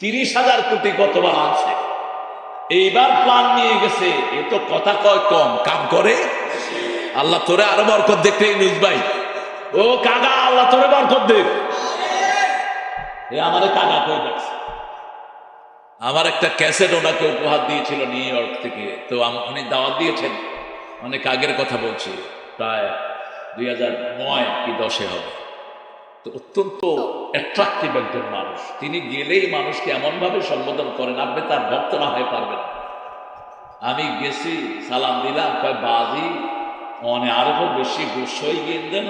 তিরিশ হাজার কোটি কতবার আনছে এইবার প্ল্যান নিয়ে গেছে। এ তো কথা কয় কম। কাম করে? আল্লাহ তোরে আরও বরকত দেখতে নিউজ ভাই। ও কাগা আল্লাহ তোরে বরকত দেখ। এ আমারে কই দেখছে আমার একটা ক্যাসেট ওনাকে উপহার দিয়েছিল নিউ ইয়র্ক থেকে। তো উনি দাওয়াত দিয়েছেন। অনেক আগের কথা বলছি। প্রায় দুই হাজার নয় কি দশে হবে। অত্যন্ত অ্যাট্রাক্টিভ একজন মানুষ। তিনি গেলেই মানুষকে এমনভাবে সম্বোধন করেন, আপনি তার ভক্ত না হয়ে পারবেন। আমি গেছি, সালাম দিলাম, কয়, বাজি, অনে আর বেশি গোস্বই গিয়ে দেন,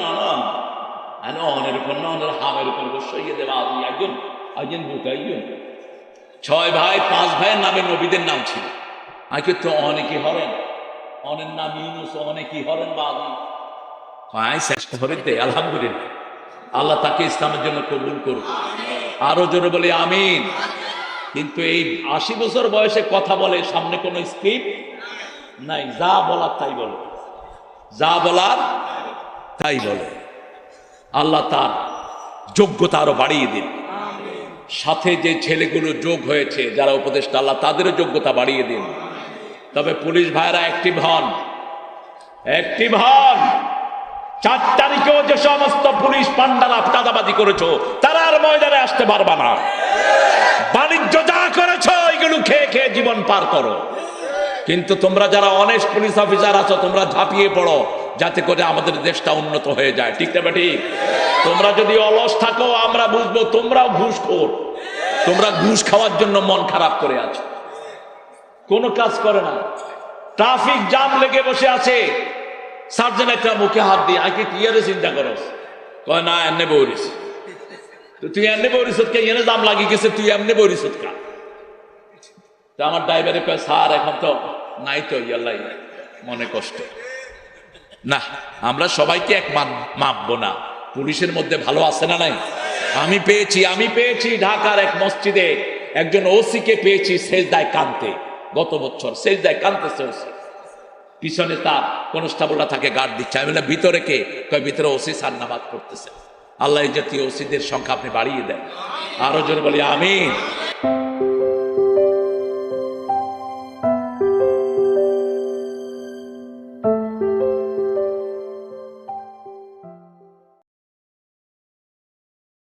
না অনের উপর না, অনের হামের উপর গোস্বই গিয়ে দেবে বাজি, একজন একজন বুকাইজন ছয় ভাই, পাঁচ ভাইয়ের নামে নবীদের নাম ছিল। আগে তো অনেকে হরেন? অনের নাম ইউনুস অনেকে হরেন, বাজি? চেষ্টা করে দে, আলহামদুলিল্লাহ। আল্লাহ তাকে ইসলামের জন্য কবুল করুন আরও জোরে বলি, আমিন। কিন্তু এই আশি বছর বয়সে কথা বলে, সামনে কোনো স্ক্রিপ্ট নাই, যা বলার তাই বলে। যা বলার তাই বলে। আল্লাহ তার যোগ্যতা আরও বাড়িয়ে দিন। সাথে যে ছেলেগুলো যোগ হয়েছে, যারা উপদেষ্টা, আল্লাহ তাদেরও যোগ্যতা বাড়িয়ে দিন। তবে পুলিশ ভাইরা অ্যাক্টিভ হন। অ্যাক্টিভ হন। চার তারিখেও যে সমস্ত পুলিশ পান্ডারা চাঁদাবাজি করেছ, তারা আর ময়দানে আসতে পারবা না। বাণিজ্য যা করেছ, এগুলো খেয়ে খেয়ে জীবন পার করো। কিন্তু তোমরা যারা অনেক পুলিশ অফিসার আছো, তোমরা ঝাঁপিয়ে পড়ো, যাতে করে আমাদের দেশটা উন্নত হয়ে যায়। ঠিক না ঠিক তোমরা যদি অলস থাকো, আমরা বুঝব তোমরাও ঘুষ ঘুষখোর। তোমরা ঘুষ খাওয়ার জন্য মন খারাপ করে আছো। কোনো কাজ করে না। ট্রাফিক জাম লেগে বসে আছে। সার্জেন একটা মুখে হাত দিয়ে, আগে এর চিন্তা করস? কয়, না, এমনি বৌরিস তুই এমনি বৌরিস এনে দাম লাগি গেছে, তুই এমনি বৌরিস কা আমার ড্রাইভারে কয়, স্যার, এখন তো নাই তো ইয়াল্লাই মনে কষ্ট। না, আমরা সবাইকে এক মান, মাপবো না। পুলিশের মধ্যে ভালো আছে না নাই? আমি পেয়েছি আমি পেয়েছি, ঢাকার এক মসজিদে একজন ওসিকে পেয়েছি, সেজদায় কানতে। গত বছর, সেজদায় কানতেছে ওসি। পিছনে তার কনস্টেবলরা থাকে গার্ড দিচ্ছে। আমি বললাম, ভিতরে কে? কয়, ভিতরে ওসি সার নামাজ পড়তেছে। আল্লাহ জাতীয় ওসিদের সংখ্যা আপনি বাড়িয়ে দেন। আরও জন বলি, আমিন।